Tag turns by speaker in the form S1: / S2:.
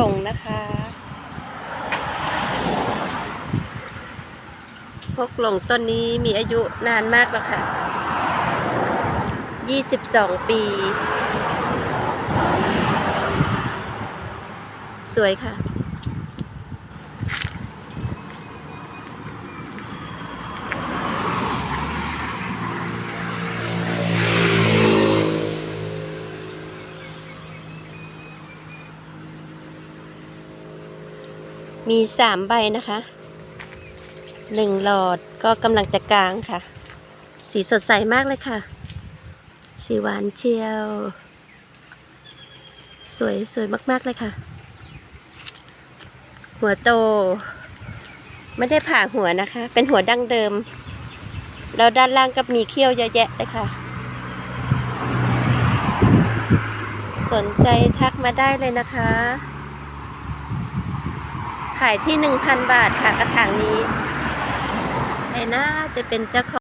S1: ลงนะคะ พกหลงต้นนี้มีอายุนานมากแล้วค่ะ 22 ปี สวยค่ะ มีสามใบนะคะหนึ่งหลอดก็กำลังจะกลางค่ะ สีสดใสมากเลยค่ะ สีหวานเชียว สวยสวยมาก ๆ เลยค่ะ หัวโต ไม่ได้ผ่าหัวนะคะ เป็นหัวดั้งเดิม แล้วด้านล่างก็มีเขี้ยวเยอะแยะเลยค่ะ สนใจทักมาได้เลยนะคะ ขายที่ 1,000 บาทค่ะกระถางนี้ใครน่าจะเป็นเจ้าของ